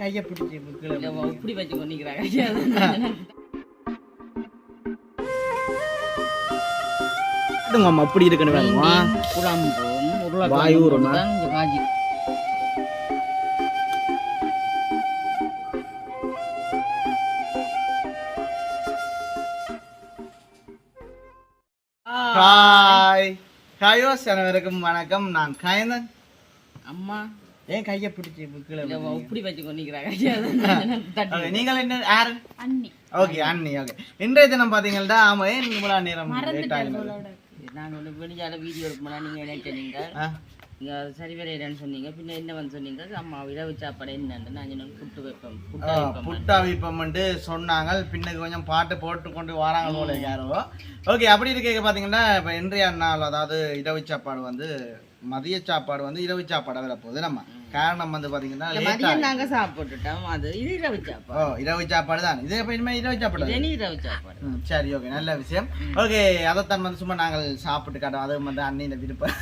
கையை பிடிச்சி. இப்படி வச்சு கொண்டிக்கிறாங்க பாருங்க அம்மா அப்படி இருக்குன்னு வேணுமா? குழம்பும் வாய் ஹாய் ஹாயோஸ் அனைவருக்கும் வணக்கம். நான் கயந்தன். அம்மா. ஏன் கையை பிடிச்சி போடுங்க. இப்படி வச்சு கொண்டிக்கிறாங்க Okay, நீங்கள் என்ன யாரு? அண்ணி. ஓகே அண்ணி ஓகே. இன்றைய தினம் பாத்தீங்கன்னா ஆமா ஏன் இவ்வளோ நேரம் நான் ஒன்று வெளியால வீடியோ எடுக்கணும்னா நீங்க நினைச்சீங்க ஆ. நீங்க சரி வரையிலன்னு சொன்னீங்க பின்ன என்ன வந்து சொன்னீங்க? அம்மா இரவு சாப்பாடு என்னன்னு நான் சொன்னேன் புட்டு வைப்பேன் புட்டு விப்பம்ட்டு சொன்னாங்க. பின்னுக்கு கொஞ்சம் பாட்டு போட்டு கொண்டு வராங்க போல யாரோ. ஓகே அப்படி இருக்க பார்த்தீங்கன்னா இப்போ இன்றைய நாள் அதாவது இரவு சாப்பாடு வந்து மதிய சாப்பாடு வந்து இரவு சாப்பாடு வரப்போகுது நம்ம. காரணம் வந்து மதியம் ஆகி- நாங்க சாப்பிட்டுட்டோம். அது இது இரவு சாப்பாடு. ஓ இரவு சாப்பாடு தான் இது எப்போ இனிமேல் இரவு சாப்பாடு இது இனி இரவு சாப்பாடு. ம், சரி ஓகே நல்ல விஷயம். ஓகே அதைத்தான் வந்து சும்மா நாங்கள் சாப்பிட்டு காட்டோம் அது வந்து அண்ணின விருப்பம்.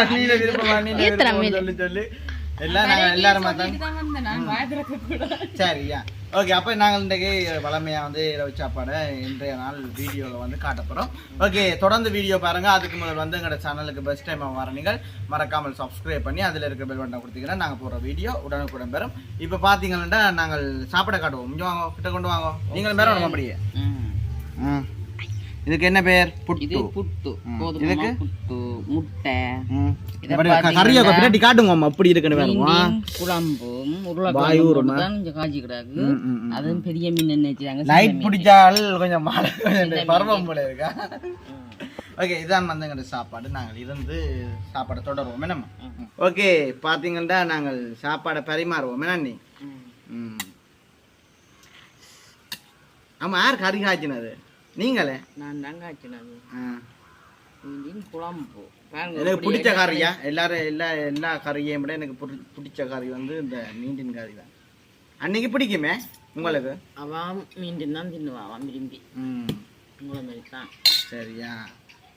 அண்ணின விருப்பம் அண்ணின விருப்பம் சொல்லி சொல்லி. எல்லாம் நாங்கள் எல்லாரும் சரியா ஓகே அப்போ நாங்கள் இன்றைக்கு வளமையாக வந்து இரவு சாப்பாடை இன்றைய நாள் வீடியோவில் வந்து காட்ட போகிறோம் ஓகே தொடர்ந்து வீடியோ பாருங்கள் அதுக்கு முதல் வந்து எங்களோட சேனலுக்கு பெஸ்ட் டைம் வர நீங்கள் மறக்காமல் சப்ஸ்கிரைப் பண்ணி அதில் இருக்கிற பெல் பட்டனை கொடுத்தீங்கன்னா நாங்கள் போடுற வீடியோ உடனுக்குடன் பெறும். இப்போ பார்த்தீங்கன்னா நாங்கள் சாப்பிட காட்டுவோம். இங்கே வாங்க கிட்ட கொண்டு வாங்க. நீங்களும் பேர அப்படியே. ம். இதுக்கு என்ன பேர்? புட்டு. புட்டு. இதுக்கு? புட்டு முட்டை. கறியை பின்னாடி காட்டுங்க அப்படி இருக்குன்னு வேணுமா. குழம்பும்? உருளைக்கிழங்கு தான் இங்க காய்ச்சி கிடக்கு. அதுவும் பெரிய மீன் நினைச்சாங்க லைட் பிடிச்சால் கொஞ்சம் மழை கொஞ்சம் பருவம் போல இருக்கா? ஓகே இதான் வந்து சாப்பாடு. நாங்கள் இருந்து சாப்பாடை தொடருவோம். என்ன ஓகே பார்த்தீங்கன்னா நாங்கள் சாப்பாடை பரிமாறுவோம். என்ன நீ ம். ஆமாம் யார் கறி காய்ச்சினது? நீங்களே? நான் தான் காய்ச்சினது ஆ. மீன் குழம்பு எனக்கு பிடிச்ச கறியா எல்லாரும் எல்லா எல்லா கறியையும் விட எனக்கு பிடி- பிடிச்ச கறி வந்து இந்த மீண்டின் கறி தான். அன்னைக்கு பிடிக்குமே உங்களுக்கு? அவன் மீன் தான் தின்னுவான் அவன் விரும்பி. உங்களை மாதிரி தான். சரியா.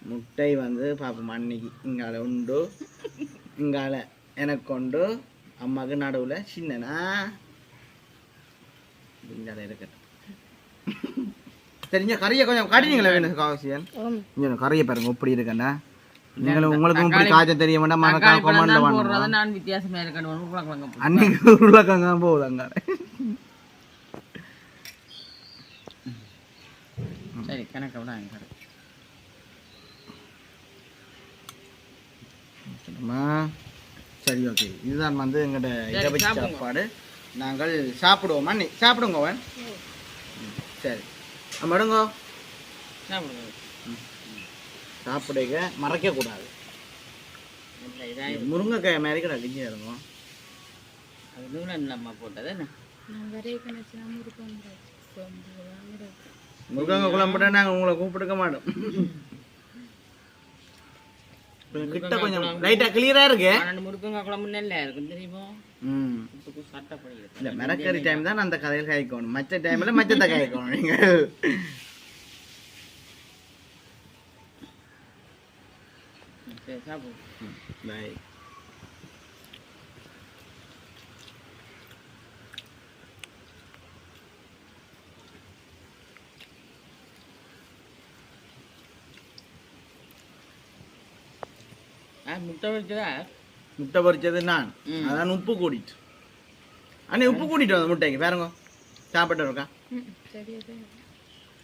முட்டை வந்து பாப்போம் அன்னைக்கு. இங்கால உண்டு. இங்கால எனக்கு கொண்டு அம்மாவுக்கு நடுவில் சின்னனா. இங்கால இருக்கட்டும். தெரிஞ்ச கறியை கொஞ்சம் காட்டினீங்களா வேணும் காவசியன் கொஞ்சம் கறியை பாருங்க எப்படி இருக்கண்ணா நீங்களும் உங்களுக்கும் இப்படி காய்ச்சல் தெரிய வேண்டாம் மறக்காம கொமெண்ட்ல பண்ணுங்க நான் வித்தியாசமா இருக்கணும். உருளைக்கிழங்கு. அன்னைக்கு உருளைக்கிழங்கா போகுது அங்க சரி கணக்கு விட அங்க சரி ஓகே. இதுதான் வந்து எங்களோட இரவு சாப்பிடுங்க. சாப்பாடு. நாங்கள் சாப்பிடுவோம்? அண்ணி சாப்பிடுங்க சரி. அம்மா எடுங்க சாப்பிடுங்க சாப்பிடுங்க மறைக்க கூடாது இல்லை இதா. முருங்கைக்காய் மாதிரி கூட அடிஞ்சு இருக்கும் அது நூலன் நம்ம போட்டது என்ன? நான் வரைய கணச்சுனா முருகன் முருங்கை குழம்புட நாங்கள் உங்களை கூப்பிடுக்க மாட்டோம். கொஞ்சம் கிட்ட கொஞ்சம் லைட்டா கிளியரா இருக்கு. முருக்கங்காய் குழம்பு நல்லா இருக்கும் தெரியுமோ? இல்ல மிரக்கறி டைம் தான் அந்த கதையில் காய்க்கணும். மற்ற டைம்ல மச்சத்தை காய்க்கணும் நீங்க சரி சாப்பிடு. முட்டை வச்சுதா முட்டை பொரிச்சது நான். அதான் உப்பு கூட்டிட்டு அண்ணே உப்பு கூட்டிட்டு வந்த முட்டைக்கு. பாருங்க சாப்பிட்டு இருக்கா சரியா தான்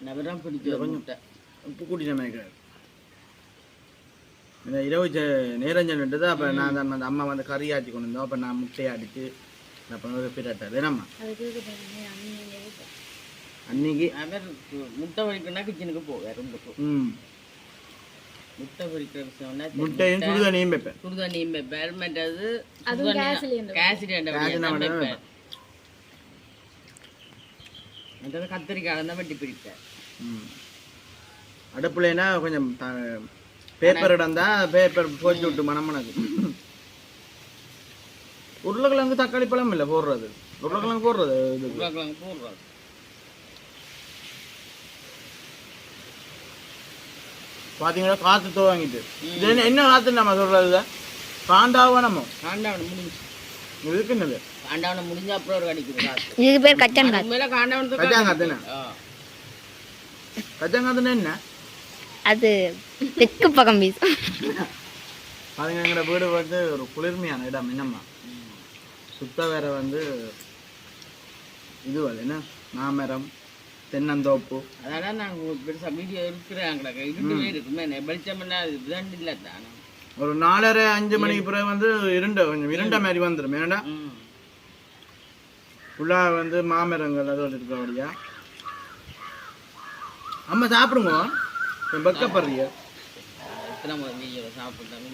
நவரம் பிடிச்ச முட்டை. உப்பு கூட்டிட்டு நினைக்கிறாரு இந்த இரவு ச- நேரம் சொல்லிட்டு அப்போ நான் தான் வந்து அம்மா வந்து கறி ஆட்டி கொண்டு வந்தோம். அப்போ நான் முட்டையை அடித்து அப்போ வந்து பிறட்டாது. என்னம்மா? அன்னைக்கு? முட்டை பொரிக்கணும்னா கிச்சனுக்கு ரூமுக்கு ம். முட்டை பொரிக்கிற விஷயம்னா முட்டையும் சுடுதண்ணியும் வைப்பேன். சுடுதண்ணியும் வைப்பார் மற்றது மட்டும் வைப்பார் மற்றது கத்திரிக்காய் தான் வெட்டி பிடிப்பார் ம். அடுப்புலனா கொஞ்சம் பேப்பர் இடம் தான் பேப்பர் போச்சு விட்டு மணமணக்கு உருளைக்கிழங்கு தக்காளி பழம் இல்லை போடுறது. உருளைக்கிழங்கு போடுறது உருளைக்கிழங்கு போடுறோம் பார்த்தீங்கன்னா காற்று துவங்கிட்டு. இது என்ன என்ன காற்று நம்ம சொல்றது காண்டாவா நம்ம காண்டாவணம் முடிஞ்சு இதுக்கு என்னது? காண்டவனை முடிஞ்ச அப்புறம் ஒரு கடிக்குது காசு. இதுக்கு பேர் கச்சன் கச்சாங்காத்துன்னு? ஆ. கச்சாங்காத்துன்னு என்ன? அது தெற்கு பக்கம் வீசும். பாருங்க எங்களோட வீடு வந்து ஒரு குளிர்மையான இடம். என்னம்மா? சுத்த வேற வந்து இது என்ன? மாமரம் தென்னந்தோப்பு. அதெல்லாம் நாங்க ஒரு பெருசா வீடியோ இருக்கிறாங்க இருட்டுமே இருக்குமே. வெளிச்சம் என்ன இதுதான் இல்லை தானே ஒரு நாலரை அஞ்சு மணிக்கு பிறகு வந்து இருண்ட கொஞ்சம் இருண்ட மாதிரி வந்துடும் ஏன்னா ஃபுல்லாக வந்து மாமரங்கள் அதோட இருக்கபடியா அம்மா சாப்பிடுங்க.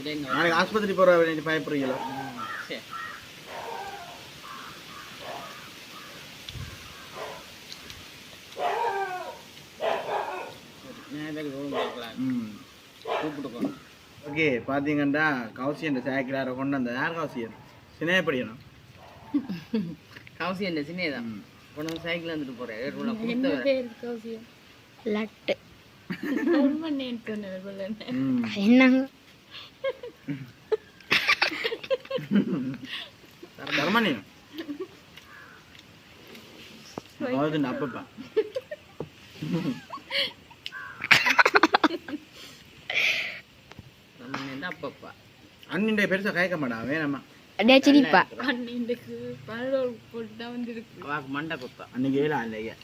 என்ன நாளைக்கு ஆஸ்பத்திரி போகிற வேண்டிய பயப்படுறீங்களா ம், சரி. சரி, நான் இதுக்கு ரோல் பார்க்கலாம் ம் கூப்பிட்டுக்கோங்க ஓகே பார்த்தீங்கன்னா கௌசியன் சைக்கிளார கொண்டு வந்த யார் கௌசியன்? சினையப்படியணும் கவசி என்ன சின்னதான் கொண்டு வந்து சைக்கிள் வந்துட்டு கொடுத்த லட்டு. ம். என்னங்க? அப்பப்பா. என்ன அப்பப்பா? அண்ணின்டைய பெருசாக கேட்க மாட்டான் வேணாம்மா அப்படியே சிரிப்பா. மண்டை அன்னைக்கு ஏழா இல்லையா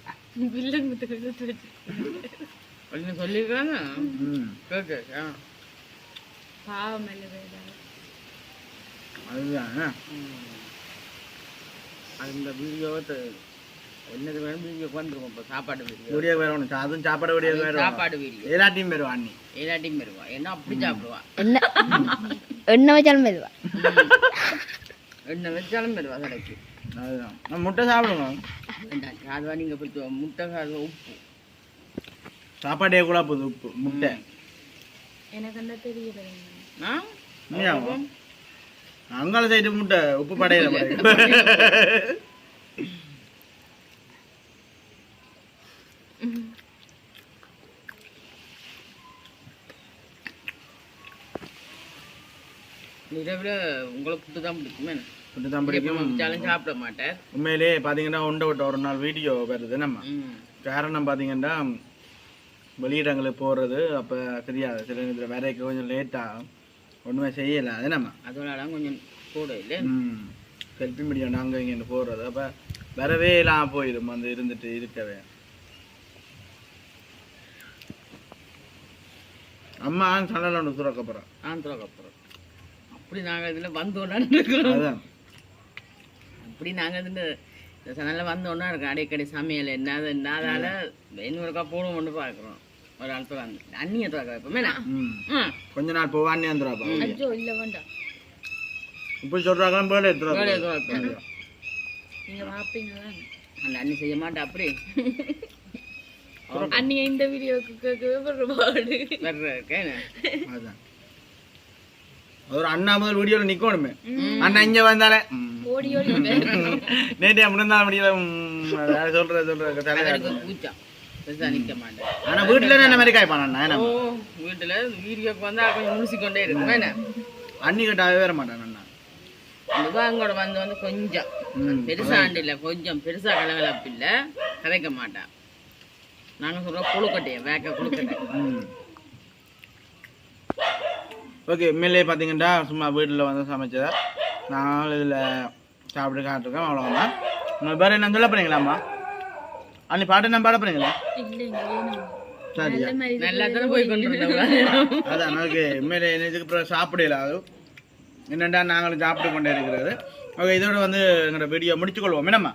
ம். கேக்கு ஆ. அதுதான் இந்த வீடியோவை என்னது வேணும்? வீடியோ வந்துருவோம் இப்போ சாப்பாடு வீடியோ. வீடியோ வேற ஒன்று அதுவும் சாப்பாடு வீடியோ வேற சாப்பாடு வீடியோ. எல்லாத்தையும் வருவா அண்ணி. எல்லாத்தையும் வருவா என்ன அப்படி சாப்பிடுவா? என்ன? என்ன வச்சாலும் மெதுவா என்ன வச்சாலும் வருவா கடைக்கு. அதுதான். முட்டை சாப்பிடுங்க அதுவா நீங்க பிடிச்ச முட்டை அது உப்பு. சாப்பாடே கூட போகுது உப்பு முட்டை. ஆ? உண்மையா? அங்கால சைடு முட்டை உப்பு படையில. இரவில் உங்களுக்கு புட்டு தான் பிடிக்குமே முட்டை தான் பிடிக்கும். வச்சாலும் சாப்பிட மாட்டேன். உண்மையிலே பார்த்தீங்கன்னா உண்டை விட்ட ஒரு நாள் வீடியோ வருது நம்ம. காரணம் பார்த்தீங்கன்னா வெளியிடங்களுக்கு போகிறது அப்போ தெரியாது. சில நேரத்தில் வேலைக்கு கொஞ்சம் லேட்டாக ஒன்றுமே செய்யலை. அது நம்ம. அதனால கொஞ்சம் கூட இல்லை. ம். செல்ஃபி மீடியா நாங்கள் இங்கே போடுறது. அப்போ வரவே இல்லாமல் போயிடும். வந்து இருந்துட்டு இருக்கவே. அம்மா சண்டை ஒன்று சுரக்க போகிறேன் ஆந்திராக்கு அப்புறம் அப்படி நாங்கள் இதில் வந்தோன்னா இருக்கிறோம் அப்படி நாங்கள் இந்த இந்த சேனலில் வந்தோன்னா இருக்கோம் அடிக்கடி சமையல் என்ன அது என்ன அதால் இன்னொருக்கா போடுவோம்னு பார்க்குறோம் ஒரு ஆள் வந்து அண்ணியை திறக்க வைப்போமே நான் கொஞ்ச நாள் போவான்னே வந்துடாப்பா இல்ல வேண்டாம் இப்படி சொல்கிறாங்க போல வேலையை எடுத்துருவாங்க திறப்போம் நீங்க பாப்பீங்களா அந்த அண்ணி செய்ய மாட்டா அப்படி. அன்னைக்கு இந்த வீடியோக்கு கேட்கவே பாடு வர்றேன் அதுதான் அது ஒரு அண்ணா முதல் வீடியோவில் நிற்கணுமே அண்ணா இங்கே வந்தாலே நேற்று முன்னாள் முடியல சொல்றது சொல்றது தலைவர் ஆனா வீட்டுல என்ன மாதிரி காய்ப்பான் வீட்டில் வீடியோக்கு வந்தால் கொஞ்சம் முடிச்சுக்கொண்டே இருக்கும். என்ன? அண்ணி கிட்டாவே வேற மாட்டான் அண்ணா. விவாங்கோட வந்து வந்து கொஞ்சம். பெருசா ஆண்டு இல்லை கொஞ்சம் பெருசா கலகலப்பு இல்லை கதைக்க மாட்டான். நாங்க சொல்றோம் புழுக்கட்டையை வேக்க புழுக்கட்டை ஓகே எம்எல்ஏ பார்த்தீங்கன்னா சும்மா வீட்டில் வந்து சமைச்சதை. நான் இதில் சாப்பிட்டு காட்டிருக்கேன் அவ்வளோதான் உங்கள் பேர் என்ன சொல்ல போறீங்களாம்மா? அன்னி பாட்டு என்ன பாட வேணும் சரியா. நல்லா தானே போய் கொண்டு அதான் ஓகே. எம்எல்ஏ இதுக்கு அப்புறம் சாப்பிடல அது. என்னென்னா நாங்களும் சாப்பிட்டு கொண்டே இருக்கிறது. ஓகே இதோட வந்து எங்களோட வீடியோ முடிச்சுக்கொள்வோம். என்னம்மா?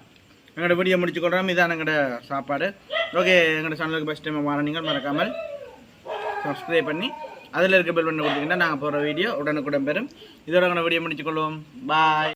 எங்களோட வீடியோ முடிச்சுக்கொள்றோம். இதான் எங்களோட சாப்பாடு. ஓகே எங்களோட சேனலுக்கு பெஸ்ட் டைம் வர. நீங்கள் மறக்காமல் சப்ஸ்கிரைப் பண்ணி அதில் இருக்க பெல் பண்ணி கொடுத்தீங்கன்னா நாங்கள் போகிற வீடியோ உடனுக்குடன் பெறும். இதோட வீடியோ முடிச்சுக்கொள்வோம் பாய்